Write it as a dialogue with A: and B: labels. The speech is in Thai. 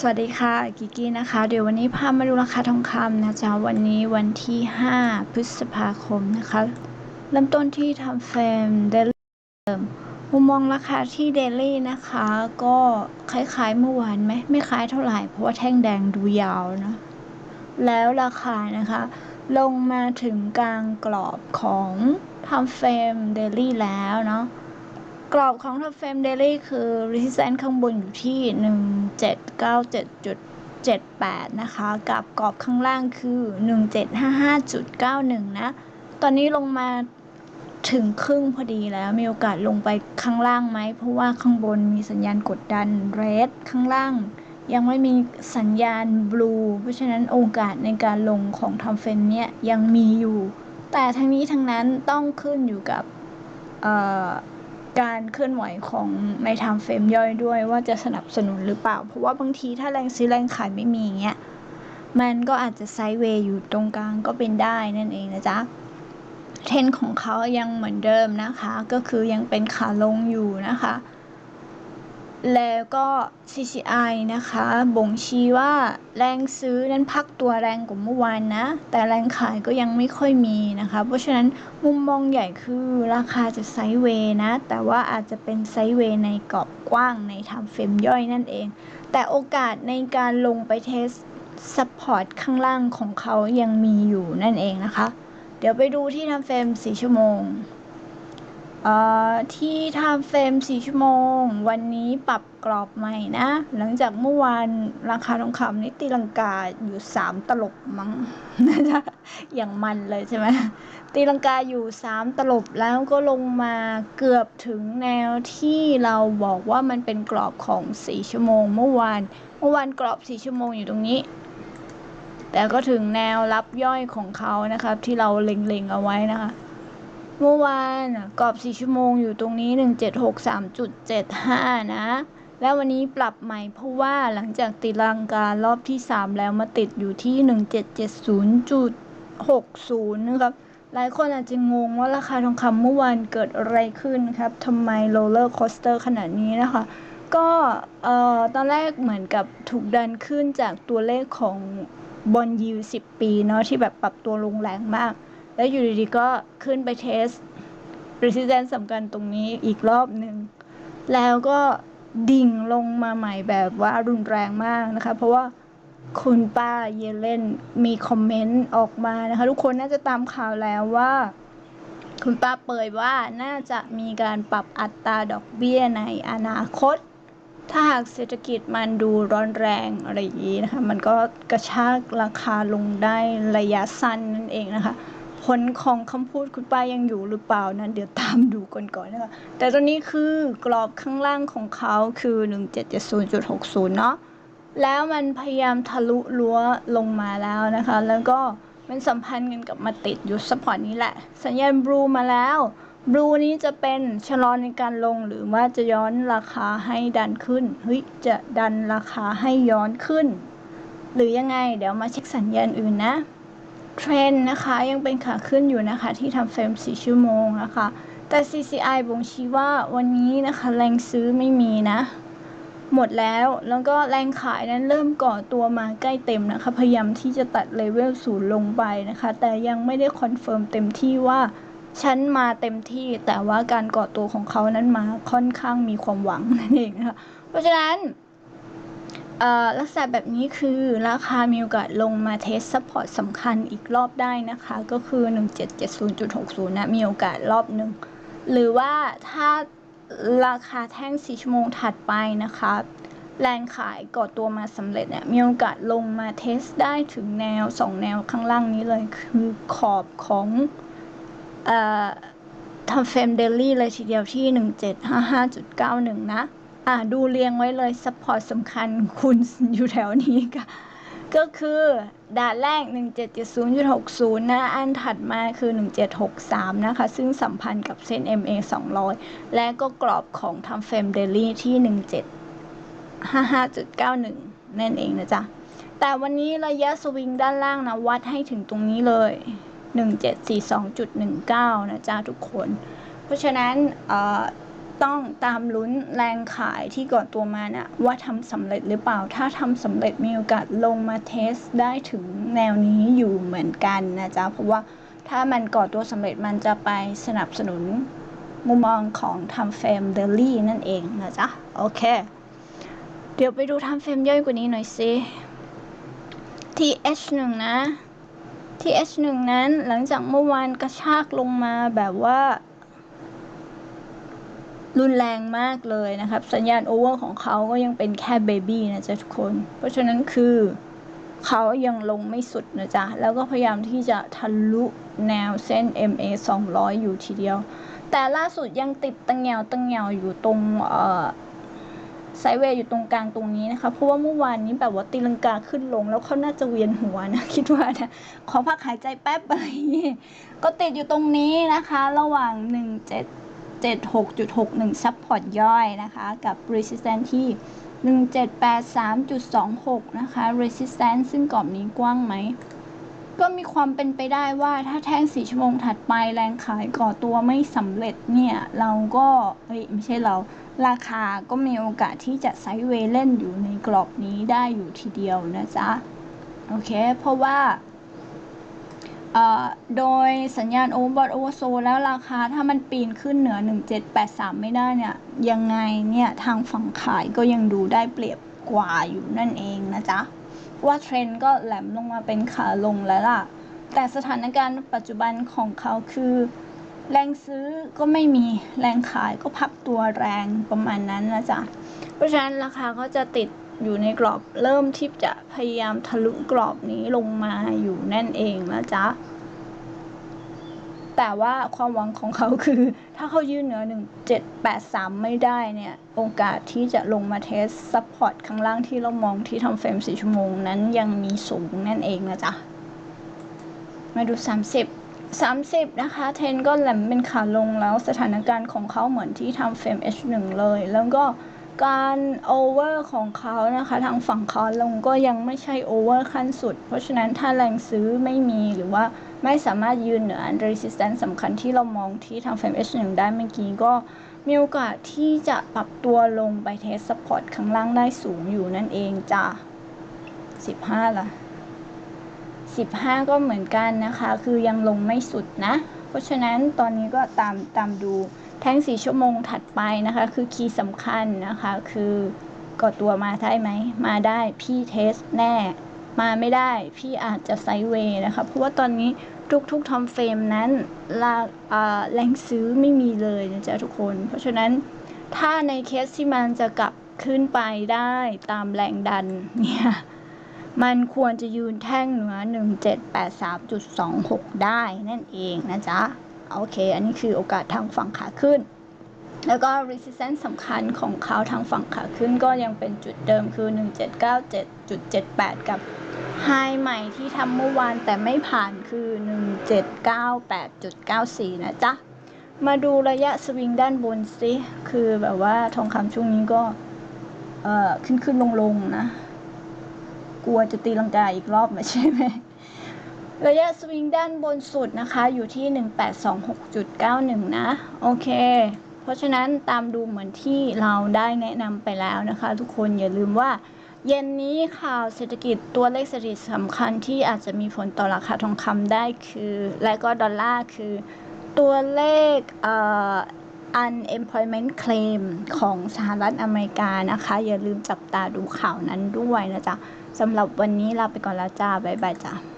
A: สวัสดีค่ะกิกกี้นะคะ เดี๋ยววันนี้พามาดูราคาทองคำนะจ๊ะวันนี้วันที่ 5 พฤษภาคมนะคะ เริ่มต้นที่ทำเฟรมเดลี่เดิมมุมมองราคาที่เดลี่นะคะ ก็คล้ายๆเมื่อวานไหมไม่คล้ายเท่าไหร่ เพราะว่าแท่งแดงดูยาวนะ แล้วราคานะคะ ลงมาถึงกลางกรอบของทำเฟรมเดลี่แล้วเนาะ กรอบของทัฟเฟมเดลี่คือ resistance ข้างบนอยู่ที่ 1797.78 นะคะ กับกรอบข้างล่างคือ 1755.91 นะ ตอนนี้ลงมาถึงครึ่งพอดีแล้วมีโอกาสลงไปข้างล่างไหม เพราะว่าข้างบนมีสัญญาณกดดัน red ข้างล่าง ยังไม่มีสัญญาณ blue เพราะฉะนั้นโอกาสในการลงของทำเฟมเนี่ยยังมีอยู่ แต่ทั้งนี้ทั้งนั้นต้องขึ้นอยู่กับ การเคลื่อนไหวของในไทม์เฟรมย่อยด้วยว่าจะสนับสนุนหรือเปล่า เพราะว่าบางทีถ้าแรงซื้อแรงขายไม่มีอย่างเงี้ยมันก็อาจจะไซด์เวย์อยู่ตรงกลางก็เป็นได้นั่นเองนะจ๊ะเทรนของเขายังเหมือนเดิมนะคะ ก็คือยังเป็นขาลงอยู่นะคะ แล้วก็ CCI นะคะ บ่งชี้ว่าแรงซื้อนั้นพักตัวแรงกว่าเมื่อวานนะ แต่แรงขายก็ยังไม่ค่อยมีนะคะ เพราะฉะนั้นมุมมองใหญ่คือราคาจะไซด์เวย์นะ แต่ว่าอาจจะเป็นไซด์เวย์ในกรอบกว้างในทำเฟรมย่อยนั่นเอง แต่โอกาสในการลงไปเทสซัพพอร์ตข้างล่างของเขายังมีอยู่นั่นเองนะคะ เดี๋ยวไปดูที่ทำเฟรม 4 ชั่วโมง เอ่อที่ทำเฟรม4ชั่วโมง วันนี้ปรับกรอบใหม่นะ หลังจากเมื่อวานราคาทองคำนี่ตีลังกาอยู่ 3 ตลบมั้งนะจ๊ะอย่างมันเลยใช่ไหมตีลังกาอยู่ 3 ตลบแล้วก็ลงมาเกือบถึงแนวที่เราบอกว่ามันเป็นกรอบของ 4 ชั่วโมง เมื่อวานเมื่อวานกรอบ 4 ชั่วโมงอยู่ตรงนี้แต่ก็ถึงแนวรับย่อยของเขานะครับ ที่เราเล็งๆเอาไว้นะคะ เมื่อวานกรอบ 4 ชั่วโมงอยู่ตรงนี้ 1763.75 นะ แล้ววันนี้ปรับใหม่เพราะว่าหลังจากติดลังการอบที่ 3 แล้วมาติดอยู่ที่ 1770.60 นะครับ หลายคนอาจจะงงว่าราคาทองคำเมื่อวานเกิดอะไรขึ้นครับทำไมโรลเลอร์คอสเตอร์ขนาดนี้นะคะก็เอ่อตอนแรกเหมือนกับถูกดันขึ้นจากตัวเลขของบอลยู10 ปีเนาะที่แบบปรับตัวลงแรงมาก แล้วอยู่ดีๆก็ขึ้นไปเทส resistance สำคัญตรงนี้อีกรอบหนึ่ง แล้วก็ดิ่งลงมาใหม่แบบว่ารุนแรงมากนะคะ เพราะว่าคุณป้าเยเลนมีคอมเมนต์ออกมานะคะ ทุกคนน่าจะตามข่าวแล้วว่า คุณป้าเปยว่าน่าจะมีการปรับอัตราดอกเบี้ยในอนาคต ถ้าหากเศรษฐกิจมันดูร้อนแรงอะไรอย่างนี้นะคะ มันก็กระชากราคาลงได้ระยะสั้นนั่นเองนะคะ ผลของคำพูดคุณป้ายังอยู่หรือเปล่านั้น เดี๋ยวตามดูก่อนก่อนนะคะแต่ตอนนี้คือกรอบข้างล่างของเขาคือ 1770.60 เนาะแล้วมันพยายามทะลุรั้วลงมาแล้วนะคะ แล้วก็มันสัมพันธ์กันกับมาติดอยู่ซัพพอร์ตนี้แหละ สัญญาณบลูมาแล้วบลูนี้จะเป็นชะลอในการลงหรือว่าจะย้อนราคาให้ดันขึ้นเฮ้ยจะดันราคาให้ย้อนขึ้น หรือยังไงเดี๋ยวมาเช็คสัญญาณอื่นนะ เทรนนะคะ ยังเป็นขาขึ้นอยู่นะคะที่ทำเฟรม 4 ชั่วโมงนะคะ แต่ CCI บ่งชี้ว่าวันนี้นะคะแรงซื้อไม่มีนะ หมดแล้วแล้วก็แรงขายนั้นเริ่มก่อตัวมาใกล้เต็มนะคะ พยายามที่จะตัดเลเวลศูนย์ลงไปนะคะ แต่ยังไม่ได้คอนเฟิร์มเต็มที่ว่าฉันมาเต็มที่แต่ว่าการก่อตัวของเขานั้นมาค่อนข้างมีความหวังนั่นเองนะคะเพราะฉะนั้น ลักษณะแบบนี้คือราคามีโอกาสลงมาเทสซัพพอร์ตสำคัญอีกรอบได้นะคะ ก็คือ 1770.60 นะ มีโอกาสรอบหนึ่ง หรือว่าถ้าราคาแท่ง 4 ชั่วโมงถัดไปนะคะ แรงขายก่อตัวมาสำเร็จเนี่ย มีโอกาสลงมาเทสได้ถึงแนว 2 แนวข้างล่างนี้เลย คือขอบของอทำเฟรมเดลี่เลยทีเดียวที่ 1755.91 นะ อ่าดูเรียงไว้เลยซัพพอร์ตสำคัญคุณอยู่แถวนี้ค่ะก็คือด่านแรก 1770.60 นะ อันถัดมาคือ 1763 นะคะ ซึ่งสัมพันธ์กับเส้น MA 200 และก็กรอบของทำเฟรมเดลี่ที่ 1755.91 นั่นเองนะจ๊ะ แต่วันนี้ระยะสวิงด้านล่างนะ วัดให้ถึงตรงนี้เลย 1742.19 นะจ๊ะทุกคน เพราะฉะนั้นเอ่อ ต้องตามลุ้นแรงขายที่ก่อตัวมานะ่ะว่าทำสำเร็จหรือเปล่า ถ้าทำสำเร็จมีโอกาสลงมาเทสได้ถึงแนวนี้อยู่เหมือนกันนะจ๊ะ เพราะว่าถ้ามันก่อตัวสำเร็จมันจะไปสนับสนุนมุมมองของทำเฟรมเดลี่นั่นเองนะจ๊ะ โอเค เดี๋ยวไปดูทำเฟรมย่อยกว่านี้หน่อยสิ TH1 นะ TH1 นั้นหลังจากเมื่อวานกระชากลงมาแบบว่า รุนแรงมากเลยนะครับ สัญญาณโอเวอร์ของเขาก็ยังเป็นแค่เบบี้นะจ๊ะทุกคน เพราะฉะนั้นคือเขายังลงไม่สุดนะจ๊ะ แล้วก็พยายามที่จะทะลุแนวเส้น MA 200 อยู่ทีเดียว แต่ล่าสุดยังติดตังแงวตังแงวอยู่ตรงเอ่อไซเวย์อยู่ตรงกลางตรงนี้นะคะ เพราะว่าเมื่อวานนี้แบบว่าตีลังกาขึ้นลง แล้วเขาน่าจะเวียนหัวนะ คิดว่านะ ขอพักหายใจแป๊บไปก็ติดอยู่ตรงนี้นะคะ ระหว่าง 1 7 176.61 support ย่อยนะคะ กับ resistance ที่ 1783.26 นะคะ resistance ซึ่งกรอบนี้กว้างไหม ก็มีความเป็นไปได้ว่าถ้าแท่งสีชั่วโมงถัดไปแรงขายก่อตัวไม่สำเร็จเนี่ย เราก็เอ้ยไม่ใช่เราราคาก็มีโอกาสที่จะไซด์เวย์เล่นอยู่ในกรอบนี้ได้อยู่ทีเดียวนะจ๊ะ โอเค เพราะว่า โดยสัญญาณโอเวอร์บอทโอเวอร์โซแล้วราคาถ้ามันปีนขึ้นเหนือ 1783 ไม่ได้เนี่ย ยังไงเนี่ยทางฝั่งขายก็ยังดูได้เปรียบกว่าอยู่นั่นเองนะจ๊ะ ว่าเทรนด์ก็แหลมลงมาเป็นขาลงแล้วล่ะ แต่สถานการณ์ปัจจุบันของเขาคือ แรงซื้อก็ไม่มีแรงขายก็พักตัวแรงประมาณนั้นนะจ๊ะ เพราะฉะนั้นราคาก็จะติด อยู่ในกรอบเริ่มที่จะพยายามทะลุกรอบนี้ลงมาอยู่นั่นเองนะจ๊ะ แต่ว่าความหวังของเขาคือ ถ้าเขายืนเหนือ 1783 ไม่ได้เนี่ย โอกาสที่จะลงมาเทสซัพพอร์ตข้างล่างที่เรามองที่ทำเฟรม4ชั่วโมงนั้นยังมีสูงนั่นเองนะจ๊ะ มาดู 30 30 นะคะ เทนก็แหลมเป็นขาลงแล้วสถานการณ์ของเขาเหมือนที่ทำเฟรม H1 เลย แล้วก็ การโอเวอร์ของเขานะคะทางฝั่งเขาลงก็ยังไม่ใช่โอเวอร์ขั้นสุด เพราะฉะนั้นถ้าแรงซื้อไม่มีหรือว่าไม่สามารถยืนเหนือ resistance สำคัญที่เรามองที่ทางเฟรม H1 ได้เมื่อกี้ก็มีโอกาสที่จะปรับตัวลงไปเทสซัพพอร์ตข้างล่างได้สูงอยู่นั่นเองจ้ะ15 ล่ะ 15 ก็เหมือนกันนะคะ คือยังลงไม่สุดนะ เพราะฉะนั้นตอนนี้ก็ตามตามดู แท่งสีชั่วโมงถัดไปนะคะ คือคีย์สำคัญนะคะ คือก่อตัวมาได้ไหม มาได้พี่เทสแน่ มาไม่ได้พี่อาจจะไซเวย์นะคะ เพราะว่าตอนนี้ทุกๆทอมเฟรมนั้นลาแรงซื้อไม่มีเลยนะจ๊ะทุกคน เพราะฉะนั้นถ้าในเคสที่มันจะกลับขึ้นไปได้ตามแรงดันเนี่ยมันควรจะยืนแท่งเหนือ 1783.26 ได้นั่นเองนะจ๊ะ โอเค อันนี้คือโอกาสทางฝั่งขาขึ้น แล้วก็ resistance สำคัญของเขาทางฝั่งขาขึ้นก็ยังเป็นจุดเดิมคือ 1797.78 กับ high ใหม่ที่ทำเมื่อวานแต่ไม่ผ่านคือ 1798.94 นะจ๊ะ มาดูระยะสวิงด้านบนสิคือแบบว่าทองคำช่วงนี้ก็เอ่อขึ้นขึ้นลงลงนะ กลัวจะตีลังกาอีกรอบไหมใช่ไหม ระยะสวิงด้านบนสุดนะคะอยู่ที่ 1826.91 นะ โอเค เพราะฉะนั้นตามดูเหมือนที่เราได้แนะนำไปแล้วนะคะ ทุกคนอย่าลืมว่า เย็นนี้ข่าวเศรษฐกิจตัวเลขเศรษฐกิจสำคัญที่อาจจะมีผลต่อราคาทองคำได้คือ และก็ดอลลาร์คือ ตัวเลขเอ่อ unemployment claim ของสหรัฐอเมริกานะคะ อย่าลืมจับตาดูข่าวนั้นด้วยนะจ๊ะสำหรับวันนี้ลาไปก่อนแล้วจ้า บ๊ายบายจ้า